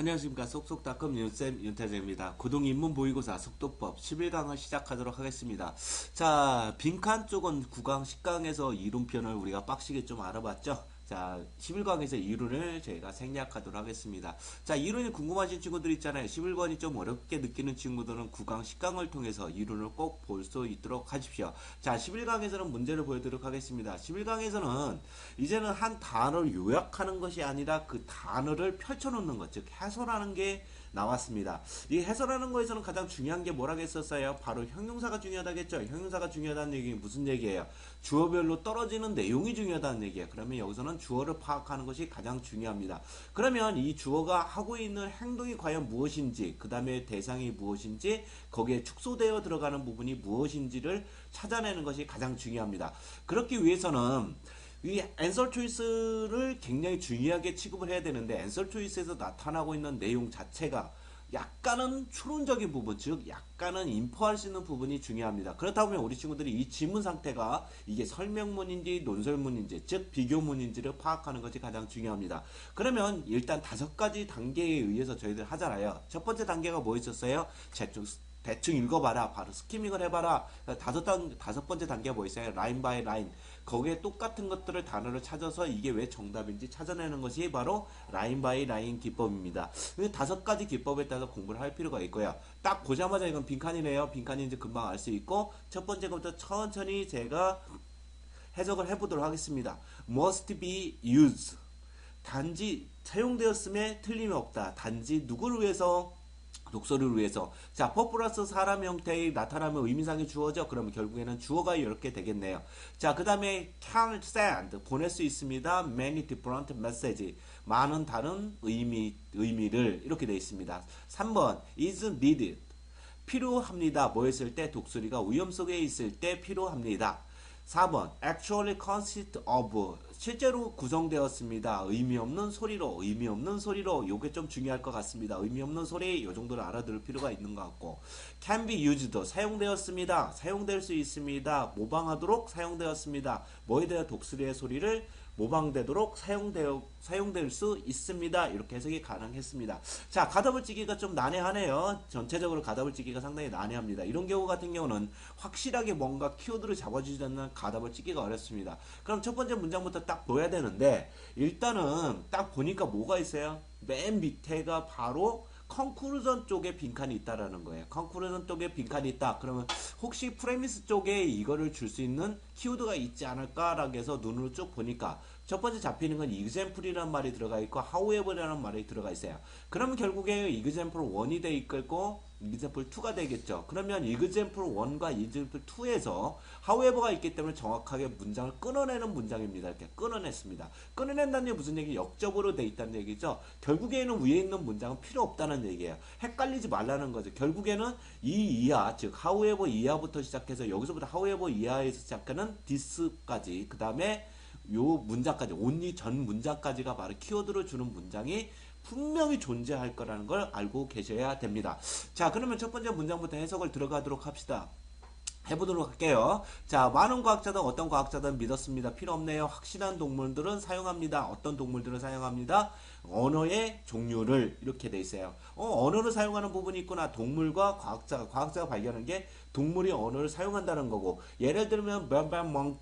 안녕하십니까 쏙쏙닷컴 윤쌤 윤태재입니다. 고등 인문보위고사 속도법 11강을 시작하도록 하겠습니다. 자 빈칸 쪽은 9강 10강에서 이론편을 우리가 빡시게 좀 알아봤죠. 자 11강에서 이론을 저희가 생략하도록 하겠습니다. 자 이론이 궁금하신 친구들 있잖아요. 11번이 좀 어렵게 느끼는 친구들은 9강 10강을 통해서 이론을 꼭 볼 수 있도록 하십시오. 자 11강에서는 문제를 보여드리도록 하겠습니다. 11강에서는 이제는 한 단어를 요약하는 것이 아니라 그 단어를 펼쳐놓는 것, 즉 해설하는 게 나왔습니다. 이 해설하는 거에서는 가장 중요한 게 뭐라고 했었어요? 바로 형용사가 중요하다겠죠. 형용사가 중요하다는 얘기는 무슨 얘기예요? 주어별로 떨어지는 내용이 중요하다는 얘기예요. 그러면 여기서는 주어를 파악하는 것이 가장 중요합니다. 그러면 이 주어가 하고 있는 행동이 과연 무엇인지, 그 다음에 대상이 무엇인지, 거기에 축소되어 들어가는 부분이 무엇인지를 찾아내는 것이 가장 중요합니다. 그렇기 위해서는 이 앤서 초이스를 굉장히 중요하게 취급을 해야 되는데 앤서 초이스에서 나타나고 있는 내용 자체가 약간은 추론적인 부분, 즉 약간은 인포할 수 있는 부분이 중요합니다. 그렇다 보면 우리 친구들이 이 지문 상태가 이게 설명문인지 논설문인지, 즉 비교문인지를 파악하는 것이 가장 중요합니다. 그러면 일단 다섯 가지 단계에 의해서 저희들 하잖아요. 첫 번째 단계가 뭐 있었어요? 대충 대충 읽어봐라. 바로 스키밍을 해봐라. 다섯 단 다섯 번째 단계가 뭐 있어요? 라인 바이 라인. 거기에 똑같은 것들을 단어를 찾아서 이게 왜 정답인지 찾아내는 것이 바로 라인 바이 라인 기법입니다. 다섯 가지 기법에 따라서 공부를 할 필요가 있고요. 딱 보자마자 이건 빈칸이네요. 빈칸인지 금방 알 수 있고 첫 번째 것부터 천천히 제가 해석을 해보도록 하겠습니다. must be used. 단지 사용되었음에 틀림이 없다. 단지 누구를 위해서 독서를 위해서 자, 퍼 플러스 사람 형태의 나타나면 의미상이 주어져 그러면 결국에는 주어가 이렇게 되겠네요. 자, 그 다음에 can send 보낼 수 있습니다. many different message 많은 다른 의미 의미를 이렇게 되어 있습니다. 3번 is needed 필요합니다. 뭐 했을 때 독수리가 위험 속에 있을 때 필요합니다. 4번 actually consist of 실제로 구성되었습니다. 의미 없는 소리로 의미 없는 소리로 요게 좀 중요할 것 같습니다. 의미 없는 소리 요 정도를 알아들을 필요가 있는 것 같고 can be used 사용되었습니다. 사용될 수 있습니다. 모방하도록 사용되었습니다. 뭐에 대한 독수리의 소리를 모방되도록 사용되어, 사용될 수 있습니다. 이렇게 해석이 가능했습니다. 자, 가다불찌기가 좀 난해하네요. 전체적으로 가다불찌기가 상당히 난해합니다. 이런 경우 같은 경우는 확실하게 뭔가 키워드를 잡아주지 않는 가다불찌기가 어렵습니다. 그럼 첫 번째 문장부터 딱 보야 되는데 일단은 딱 보니까 뭐가 있어요? 맨 밑에가 바로 컨쿠르전 쪽에 빈칸이 있다라는 거예요. 컨쿠르전 쪽에 빈칸이 있다. 그러면 혹시 프레미스 쪽에 이거를 줄 수 있는 키워드가 있지 않을까라고 해서 눈으로 쭉 보니까 첫 번째 잡히는 건 example이라는 말이 들어가 있고 however이라는 말이 들어가 있어요. 그러면 결국에 example 1이 돼 있고 example 2가 되겠죠. 그러면 example 1과 example 2에서 however가 있기 때문에 정확하게 문장을 끊어내는 문장입니다. 이렇게 끊어냈습니다. 끊어낸다는 게 무슨 얘기? 역적으로 돼 있다는 얘기죠. 결국에는 위에 있는 문장은 필요 없다는 얘기예요. 헷갈리지 말라는 거죠. 결국에는 이 이하, 즉 however 이하부터 시작해서 여기서부터 however 이하에서 시작하는 this까지 그 다음에 요 문장까지 온리 전 문장까지가 바로 키워드를 주는 문장이 분명히 존재할 거라는 걸 알고 계셔야 됩니다. 자, 그러면 첫 번째 문장부터 해석을 들어가도록 합시다. 해보도록 할게요. 자, 많은 과학자든 어떤 과학자든 믿었습니다. 필요 없네요. 확실한 동물들은 사용합니다. 어떤 동물들은 사용합니다. 언어의 종류를 이렇게 돼 있어요. 어, 언어를 사용하는 부분이 있구나. 동물과 과학자가 과학자가 발견한 게 동물이 언어를 사용한다는 거고. 예를 들면 뱀뱀 멍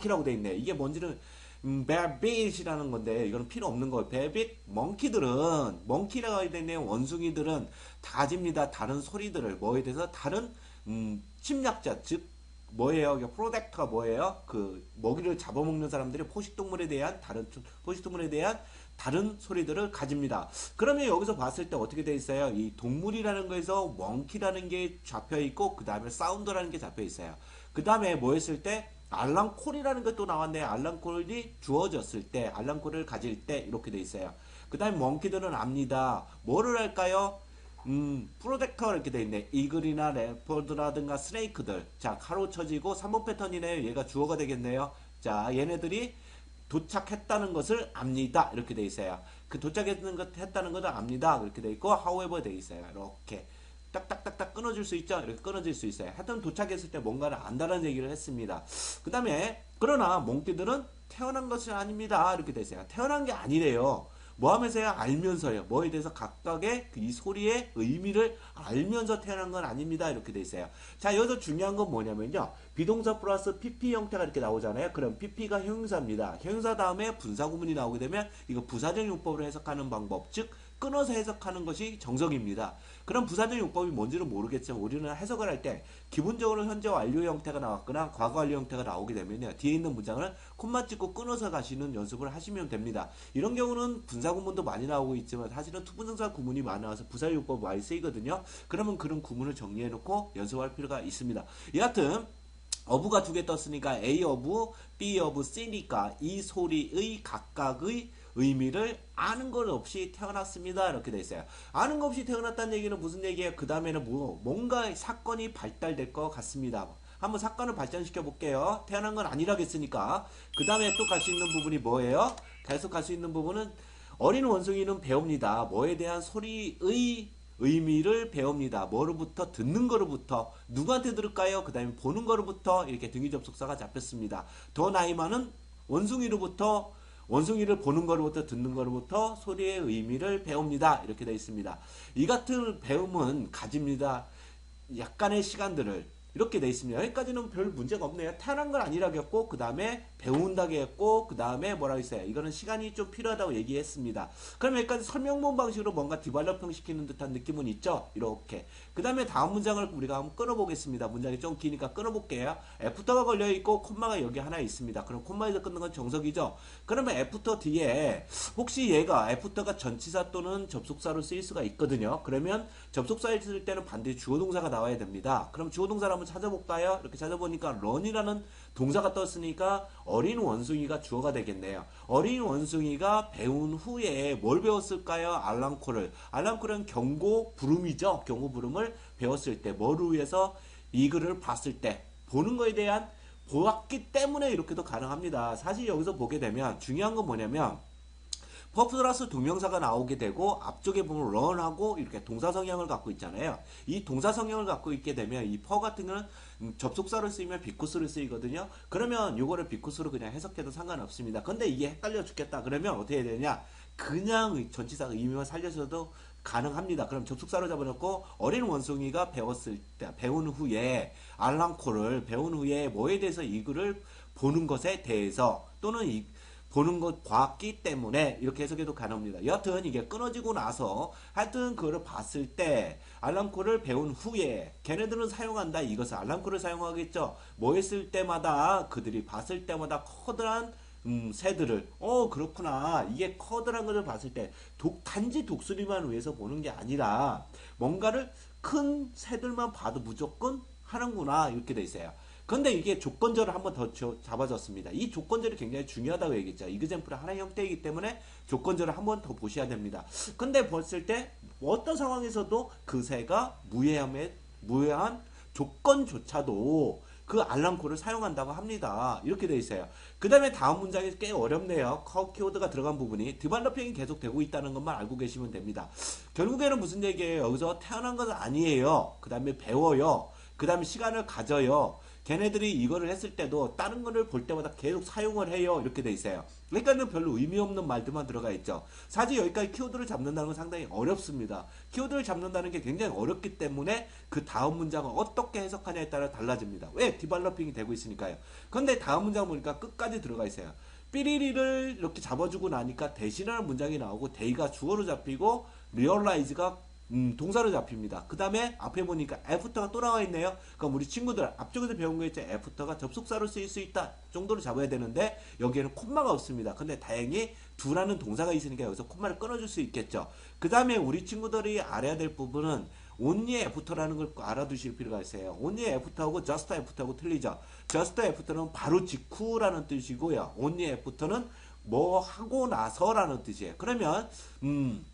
키라고 돼 있네. 이게 뭔지는 음, 베빗이라는 건데 이거는 필요 없는 거예요. 베빗 멍키들은 멍키라고 돼 있네요. 원숭이들은 다집니다. 다른 소리들을 뭐에 대해서 다른 음, 침략자 즉 뭐예요? 프로젝터가 뭐예요? 그 먹이를 잡아먹는 사람들이 포식동물에 대한 다른 포식동물에 대한 다른 소리들을 가집니다. 그러면 여기서 봤을 때 어떻게 돼 있어요? 이 동물이라는 거에서 멍키라는 게 잡혀 있고 그 다음에 사운드라는 게 잡혀 있어요. 그 다음에 뭐 했을 때 알랑콜이라는 것도 나왔네요. 알랑콜이 주어졌을 때, 알랑콜을 가질 때 이렇게 돼 있어요. 그 다음에 멍키들은 압니다. 뭐를 할까요? 음, 프로젝터 이렇게 돼 있네. 이글이나 레퍼드라든가 스네이크들. 자, 가로 쳐지고 3번 패턴이네요. 얘가 주어가 되겠네요. 자, 얘네들이 도착했다는 것을 압니다. 이렇게 돼 있어요. 그 도착했다는 것, 했다는 것을 압니다. 이렇게 돼 있고, however 돼 있어요. 이렇게. 딱딱딱딱 끊어질 수 있죠. 이렇게 끊어질 수 있어요. 하여튼 도착했을 때 뭔가를 안다는 얘기를 했습니다. 그 다음에 그러나 몽키들은 태어난 것이 아닙니다. 이렇게 되세요. 태어난 게 아니래요. 뭐 하면서요? 알면서요. 뭐에 대해서 각각의 그이 소리의 의미를 알면서 태어난 건 아닙니다. 이렇게 돼 있어요. 자, 여기서 중요한 건 뭐냐면요. 비동사 플러스 PP 형태가 이렇게 나오잖아요. 그럼 PP가 형용사입니다. 형용사 다음에 분사 구문이 나오게 되면 이거 부사적 용법으로 해석하는 방법, 즉 끊어서 해석하는 것이 정석입니다. 그럼 부사적 용법이 뭔지는 모르겠지만 우리는 해석을 할 때 기본적으로 현재 완료 형태가 나왔거나 과거 완료 형태가 나오게 되면요. 뒤에 있는 문장을 콤마 찍고 끊어서 가시는 연습을 하시면 됩니다. 이런 경우는 분사 구문도 많이 나오고 있지만 사실은 투분사 구문이 많아서 부사 용법 많이 쓰이거든요. 그러면 그런 구문을 정리해 놓고 연습할 필요가 있습니다. 여하튼 어부가 두 개 떴으니까 A 어부, B 어부, C니까 이 소리의 각각의 의미를 아는 것 없이 태어났습니다. 이렇게 돼 있어요. 아는 것 없이 태어났다는 얘기는 무슨 얘기예요? 그 다음에는 뭐 뭔가 사건이 발달될 것 같습니다. 한번 사건을 발전시켜 볼게요. 태어난 건 아니라겠으니까. 그 다음에 또 갈 수 있는 부분이 뭐예요? 계속 갈 수 있는 부분은 어린 원숭이는 배웁니다. 뭐에 대한 소리의 의미를 배웁니다. 뭐로부터 듣는 거로부터 누구한테 들을까요? 그 다음에 보는 거로부터 이렇게 등위 접속사가 잡혔습니다. 더 나이 많은 원숭이로부터 원숭이를 보는 거로부터 듣는 거로부터 소리의 의미를 배웁니다. 이렇게 되어 있습니다. 이 같은 배움은 가집니다. 약간의 시간들을 이렇게 돼 있습니다. 여기까지는 별 문제가 없네요. 태어난 건 아니라겠고 그 다음에 배운다고 했고 그 다음에 뭐라고 했어요. 이거는 시간이 좀 필요하다고 얘기했습니다. 그럼 여기까지 설명문 방식으로 뭔가 디발로핑 시키는 듯한 느낌은 있죠. 이렇게. 그 다음에 다음 문장을 우리가 한번 끊어보겠습니다. 문장이 좀 기니까 끊어볼게요. 애프터가 걸려있고 콤마가 여기 하나 있습니다. 그럼 콤마에서 끊는 건 정석이죠. 그러면 애프터 뒤에 혹시 얘가 애프터가 전치사 또는 접속사로 쓰일 수가 있거든요. 그러면 접속사를 쓸 때는 반드시 주어동사가 나와야 됩니다. 그럼 주어동사를 한번 찾아볼까요? 이렇게 찾아보니까 run이라는 동사가 떴으니까 어린 원숭이가 주어가 되겠네요. 어린 원숭이가 배운 후에 뭘 배웠을까요? 알랑코를. 알랑코는 경고 부름이죠. 경고 부름을 배웠을 때, 뭐를 위해서 이 글을 봤을 때, 보는 거에 대한 보았기 때문에 이렇게도 가능합니다. 사실 여기서 보게 되면 중요한 건 뭐냐면 퍼 플러스 동명사가 나오게 되고 앞쪽에 보면 run하고 이렇게 동사 성향을 갖고 있잖아요. 이 동사 성향을 갖고 있게 되면 이 퍼 같은 음, 접속사를 쓰이면 비코스를 쓰이거든요. 그러면 이거를 비코스로 그냥 해석해도 상관없습니다. 근데 이게 헷갈려 죽겠다. 그러면 어떻게 해야 되냐? 그냥 전치사 의미만 살려서도 가능합니다. 그럼 접속사로 잡아놓고 어린 원숭이가 배웠을 때 배운 후에 알랑코를 배운 후에 뭐에 대해서 이 글을 보는 것에 대해서 또는 이 보는 것 봤기 때문에 이렇게 해석해도 가능합니다. 여튼 이게 끊어지고 나서 하여튼 그거를 봤을 때 알람코를 배운 후에 걔네들은 사용한다 이것을 알람코를 사용하겠죠. 뭐 했을 때마다 그들이 봤을 때마다 커다란 음, 새들을 어 그렇구나 이게 커다란 것을 봤을 때 독, 단지 독수리만 위해서 보는 게 아니라 뭔가를 큰 새들만 봐도 무조건 하는구나 이렇게 돼 있어요. 근데 이게 조건절을 한번 더 잡아줬습니다. 이 조건절이 굉장히 중요하다고 얘기했죠. 이그젠플의 하나의 형태이기 때문에 조건절을 한번 더 보셔야 됩니다. 근데 봤을 때 어떤 상황에서도 그 새가 무해함에 무해한 조건조차도 그 알람코를 사용한다고 합니다. 이렇게 돼 있어요. 그 다음에 다음 문장이 꽤 어렵네요. 커 키워드가 들어간 부분이 디발로핑이 계속 되고 있다는 것만 알고 계시면 됩니다. 결국에는 무슨 얘기예요? 여기서 태어난 것은 아니에요. 그 다음에 배워요. 그 다음에 시간을 가져요. 걔네들이 이거를 했을 때도 다른 거를 볼 때마다 계속 사용을 해요. 이렇게 돼 있어요. 그러니까는 별로 의미 없는 말들만 들어가 있죠. 사실 여기까지 키워드를 잡는다는 건 상당히 어렵습니다. 키워드를 잡는다는 게 굉장히 어렵기 때문에 그 다음 문장을 어떻게 해석하냐에 따라 달라집니다. 왜? 디발로핑이 되고 있으니까요. 근데 다음 문장 보니까 끝까지 들어가 있어요. 삐리리를 이렇게 잡아주고 나니까 대신하는 문장이 나오고 데이가 주어로 잡히고 리얼라이즈가 음, 동사로 잡힙니다. 그 다음에 앞에 보니까 애프터가 또 나와 있네요. 그럼 우리 친구들 앞쪽에서 배운 거 있죠. 애프터가 접속사로 쓰일 수 있다 정도로 잡아야 되는데 여기에는 콤마가 없습니다. 근데 다행히 두라는 동사가 있으니까 여기서 콤마를 끊어줄 수 있겠죠. 그 다음에 우리 친구들이 알아야 될 부분은 only after라는 걸 알아두실 필요가 있어요. only after하고 just after하고 틀리죠. just after는 바로 직후라는 뜻이고요. only after는 뭐 하고 나서라는 뜻이에요. 그러면 음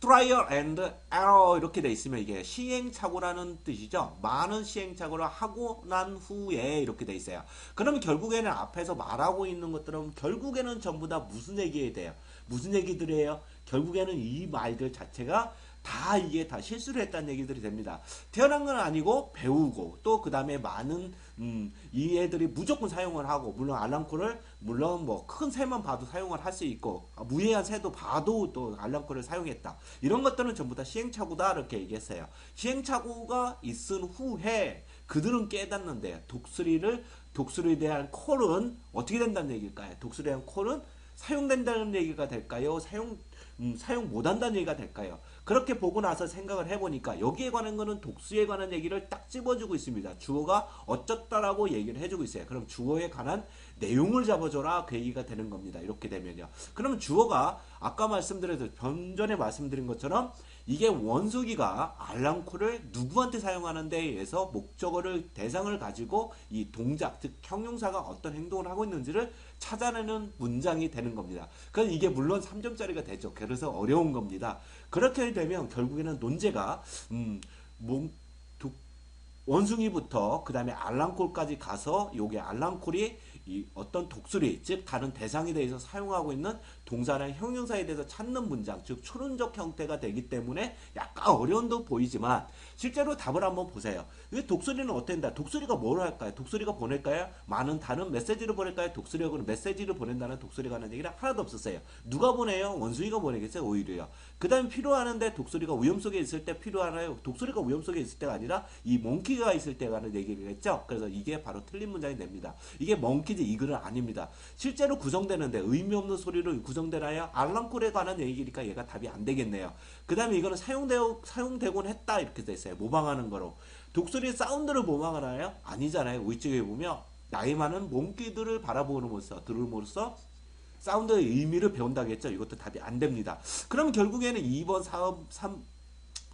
trial and error 이렇게 돼 있으면 이게 시행착오라는 뜻이죠. 많은 시행착오를 하고 난 후에 이렇게 돼 있어요. 그러면 결국에는 앞에서 말하고 있는 것들은 결국에는 전부 다 무슨 얘기에 돼요? 무슨 얘기들이에요? 결국에는 이 말들 자체가 다 이게 다 실수를 했다는 얘기들이 됩니다. 태어난 건 아니고 배우고 또 그 다음에 많은 음, 이 애들이 무조건 사용을 하고 물론 알랑코를 물론 뭐 큰 새만 봐도 사용을 할 수 있고 아, 무해한 새도 봐도 또 알랑코를 사용했다. 이런 것들은 전부 다 시행착오다 이렇게 얘기했어요. 시행착오가 있은 후에 그들은 깨닫는데 독수리를 독수리에 대한 콜은 어떻게 된다는 얘기일까요? 독수리에 대한 콜은 사용된다는 얘기가 될까요? 사용 음, 사용 못한다는 얘기가 될까요? 그렇게 보고 나서 생각을 해보니까 여기에 관한 거는 독수에 관한 얘기를 딱 집어주고 있습니다. 주어가 어쩌다라고 얘기를 해주고 있어요. 그럼 주어에 관한 내용을 잡아줘라 그 얘기가 되는 겁니다. 이렇게 되면요. 그러면 주어가 아까 말씀드려도 전전에 말씀드린 것처럼 이게 원수기가 알랑코를 누구한테 사용하는 데에 의해서 목적어를 대상을 가지고 이 동작 즉 형용사가 어떤 행동을 하고 있는지를 찾아내는 문장이 되는 겁니다. 그래서 이게 물론 3점짜리가 되죠. 그래서 어려운 겁니다. 그렇게 되면 결국에는 논제가 음, 몽, 도, 원숭이부터 그 다음에 알랑콜까지 가서 요게 알랑콜이 이 어떤 독수리 즉 다른 대상에 대해서 사용하고 있는 동사나 형용사에 대해서 찾는 문장 즉 초론적 형태가 되기 때문에 약간 어려움도 보이지만 실제로 답을 한번 보세요. 이 독수리는 어땠다? 독수리가 뭘 할까요? 독수리가 보낼까요? 많은 다른 메시지를 보낼까요? 독수리가 메시지를 보낸다는 독수리가 하는 얘기는 하나도 없었어요. 누가 보내요? 원숭이가 보내겠어요? 오히려요. 그 다음에 필요하는데 독수리가 위험 속에 있을 때 필요하나요? 독수리가 위험 속에 있을 때가 아니라 이 몽키가 있을 때가 하는 얘기겠죠? 그래서 이게 바로 틀린 문장이 됩니다. 이게 몽키지 이글은 아닙니다. 실제로 구성되는데 의미 없는 소리로 구성 되나요? 알람콜에 관한 얘기니까 얘가 답이 안 되겠네요. 그 다음에 이거는 사용되고, 사용되곤 했다 이렇게 돼 있어요. 모방하는 거로. 독수리 사운드를 모방하나요? 아니잖아요. 위쪽에 보면 나이 많은 몽키들을 바라보는으로써 들음으로써 사운드의 의미를 배운다겠죠. 이것도 답이 안 됩니다. 그럼 결국에는 2번, 3, 3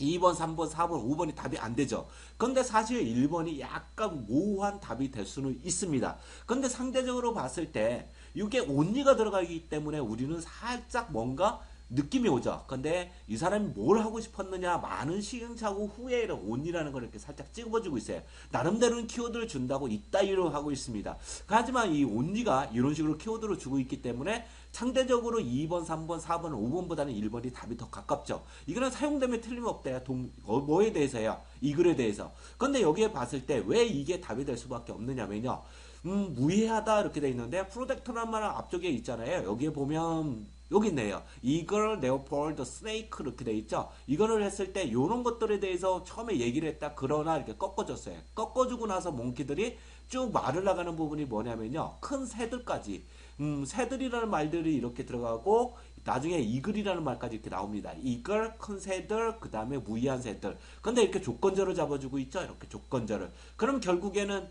2번, 3번, 4번, 5번이 답이 안 되죠. 근데 사실 1번이 약간 모호한 답이 될 수는 있습니다. 근데 상대적으로 봤을 때 이게 온리가 들어가기 때문에 우리는 살짝 뭔가 느낌이 오죠. 근데 이 사람이 뭘 하고 싶었느냐 많은 시행착오 후에 온이라는 걸 이렇게 살짝 찍어주고 있어요. 나름대로는 키워드를 준다고 이따위로 하고 있습니다. 하지만 이 온리가 이런 식으로 키워드를 주고 있기 때문에 상대적으로 2번, 3번, 4번, 5번보다는 1번이 답이 더 가깝죠. 이거는 사용되면 틀림없대요. 동, 어, 뭐에 대해서요? 이 글에 대해서. 근데 여기에 봤을 때 왜 이게 답이 될 수밖에 없느냐면요. 음, 무해하다 이렇게 돼 있는데 프로젝트란 말은 앞쪽에 있잖아요. 여기에 보면 여기 있네요. 이걸 레오폴드 스네이크 이렇게 돼 있죠. 이거를 했을 때 이런 것들에 대해서 처음에 얘기를 했다. 그러나 이렇게 꺾어줬어요. 꺾어주고 나서 몽키들이 쭉 말을 나가는 부분이 뭐냐면요. 큰 새들까지 음, 새들이라는 말들이 이렇게 들어가고 나중에 이글이라는 말까지 이렇게 나옵니다. 이글, 큰 새들, 그 다음에 무의한 새들. 근데 이렇게 조건절을 잡아주고 있죠. 이렇게 조건절을. 그럼 결국에는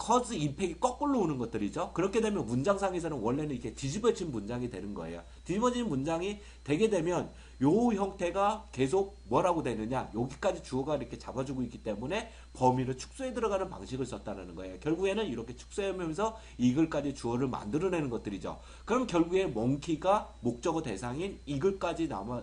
커즈 임팩이 거꾸로 오는 것들이죠. 그렇게 되면 문장상에서는 원래는 이렇게 뒤집어진 문장이 되는 거예요. 뒤집어진 문장이 되게 되면 요 형태가 계속 뭐라고 되느냐 여기까지 주어가 이렇게 잡아주고 있기 때문에 범위를 축소해 들어가는 방식을 썼다는 거예요. 결국에는 이렇게 축소하면서 이글까지 주어를 만들어내는 것들이죠. 그럼 결국에 몽키가 목적어 대상인 이글까지 남아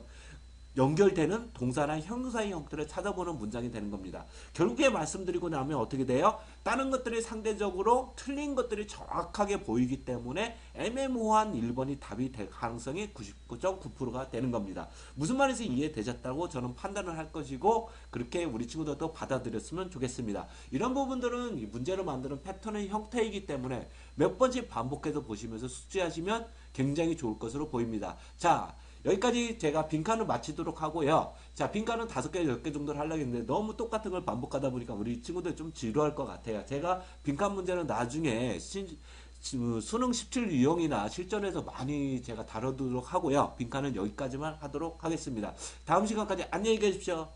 연결되는 동사나 형용사의 형태를 찾아보는 문장이 되는 겁니다. 결국에 말씀드리고 나면 어떻게 돼요? 다른 것들이 상대적으로 틀린 것들이 정확하게 보이기 때문에 애매모호한 1번이 답이 될 가능성이 99.9%가 되는 겁니다. 무슨 말인지 이해되셨다고 저는 판단을 할 것이고 그렇게 우리 친구들도 받아들였으면 좋겠습니다. 이런 부분들은 문제를 만드는 패턴의 형태이기 때문에 몇 번씩 반복해서 보시면서 숙지하시면 굉장히 좋을 것으로 보입니다. 자, 여기까지 제가 빈칸을 마치도록 하고요. 자, 빈칸은 다섯 개, 열개 정도를 하려고 했는데 너무 똑같은 걸 반복하다 보니까 우리 친구들 좀 지루할 것 같아요. 제가 빈칸 문제는 나중에 신, 수능 17 유형이나 실전에서 많이 제가 다루도록 하고요. 빈칸은 여기까지만 하도록 하겠습니다. 다음 시간까지 안녕히 계십시오.